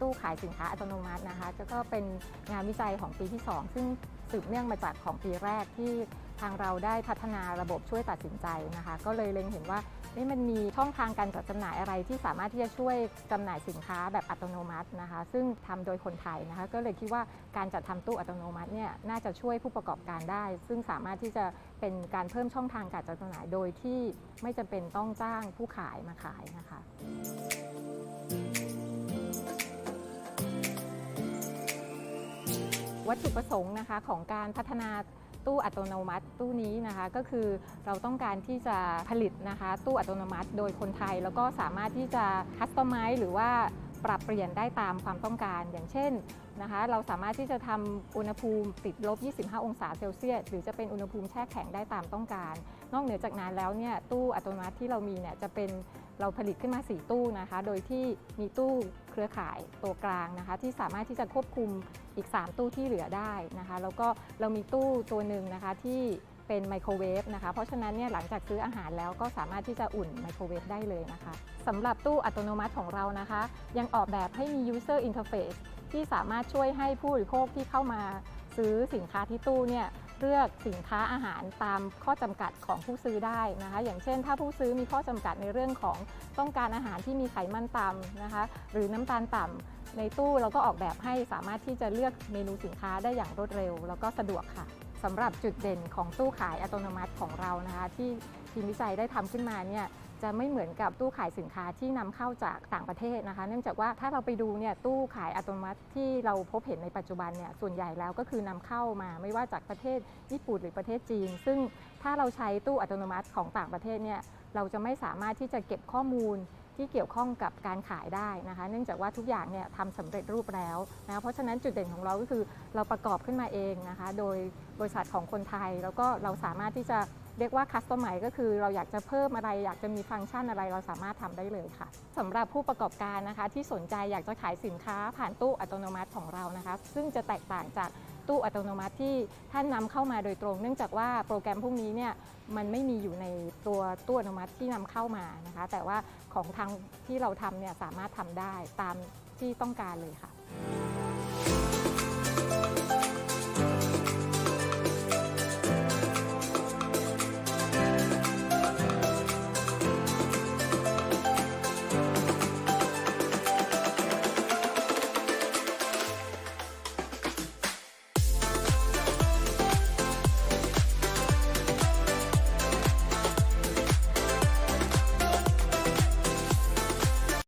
ตู้ขายสินค้าอัตโนมัตินะคะก็เป็นงานวิจัยของปีที่ 2 ซึ่งสืบเนื่องมาจากของปีแรกที่ทางเราได้พัฒนาระบบช่วยตัดสินใจนะคะ ก็เลยเล็งเห็นว่าเอ๊ะมันมีช่องทางการจัดจำหน่ายอะไรที่สามารถที่จะช่วยจำหน่ายสินค้าแบบอัตโนมัตินะคะ ซึ่งทำโดยคนไทยนะคะ ก็เลยคิดว่าการจัดทำตู้อัตโนมัติเนี่ยน่าจะช่วยผู้ประกอบการได้ ซึ่งสามารถที่จะเป็นการเพิ่มช่องทางการจัดจำหน่ายโดยที่ไม่จำเป็นต้องจ้างผู้ขายมาขายนะคะ วัตถุประสงค์นะคะของการพัฒนาตู้อัตโนมัติตู้นี้นะคะก็คือเราต้องการที่จะผลิตนะคะตู้อัตโนมัติ โดยคนไทย แล้วก็สามารถที่จะคัสตอมไมซ์หรือว่า ปรับเปลี่ยนได้ตามความต้องการ อย่างเช่นนะคะเราสามารถที่จะทำอุณหภูมิติดลบ 25 องศาเซลเซียสหรือจะเป็นอุณหภูมิแช่แข็งได้ตามต้องการ นอกเหนือจากนั้นแล้วเนี่ยตู้อัตโนมัติที่เรามีเนี่ยจะเป็นเราผลิตขึ้นมา 4 ตู้นะคะ โดยที่มีตู้เครือข่ายตัวกลางนะคะ ที่สามารถที่จะควบคุมอีก 3 ตู้ที่เหลือได้นะคะ แล้วก็เรามีตู้ตัวหนึ่งนะคะที่ เป็นไมโครเวฟนะคะเพราะฉะนั้นเนี่ยหลังจากซื้ออาหารแล้วก็สามารถที่จะอุ่นไมโครเวฟได้เลยนะคะสำหรับตู้อัตโนมัติของเรานะคะ ยังออกแบบให้มี user interface ที่สามารถช่วยให้ผู้บริโภคที่เข้ามาซื้อสินค้าที่ตู้เนี่ยเลือกสินค้าอาหารตามข้อจำกัดของผู้ซื้อได้นะคะ อย่างเช่น ถ้าผู้ซื้อมีข้อจำกัดในเรื่องของต้องการอาหารที่มีไขมันต่ำนะคะ หรือน้ำตาลต่ำในตู้เราก็ออกแบบให้สามารถที่จะเลือกเมนูสินค้าได้อย่างรวดเร็ว แล้วก็สะดวกค่ะ สำหรับจุดเด่นของตู้ขายอัตโนมัติของเรานะคะที่ทีมวิจัยได้ทำขึ้นมาเนี่ยจะไม่เหมือนกับตู้ขายสินค้าที่นำเข้าจากต่างประเทศนะคะ เนื่องจากว่าถ้าเราไปดูเนี่ยตู้ขายอัตโนมัติที่เราพบเห็นในปัจจุบันเนี่ยส่วนใหญ่แล้วก็คือนำเข้ามาไม่ว่าจากประเทศญี่ปุ่นหรือประเทศจีน ซึ่งถ้าเราใช้ตู้อัตโนมัติของต่างประเทศเนี่ยเราจะไม่สามารถที่จะเก็บข้อมูล ที่เกี่ยวข้องกับการขายได้นะคะ เนื่องจากว่าทุกอย่างเนี่ยทำสำเร็จรูปแล้วนะเพราะฉะนั้นจุดเด่นของเราก็คือเราประกอบขึ้นมาเองนะคะ โดยบริษัทของคนไทย แล้วก็เราสามารถที่จะเรียกว่าคัสตอมไมก็คือเราอยากจะเพิ่มอะไร อยากจะมีฟังก์ชันอะไรเราสามารถทำได้เลยค่ะสำหรับผู้ประกอบการนะคะ ที่สนใจอยากจะขายสินค้าผ่านตู้อัตโนมัติของเรานะคะ ซึ่งจะแตกต่างจาก ตู้อัตโนมัติที่ท่านนำเข้ามาโดยตรง เนื่องจากว่าโปรแกรมพวกนี้เนี่ยมันไม่มีอยู่ในตัวตู้อัตโนมัติที่นำเข้ามานะคะ แต่ว่าของทางที่เราทำเนี่ยสามารถทำได้ตามที่ต้องการเลยค่ะ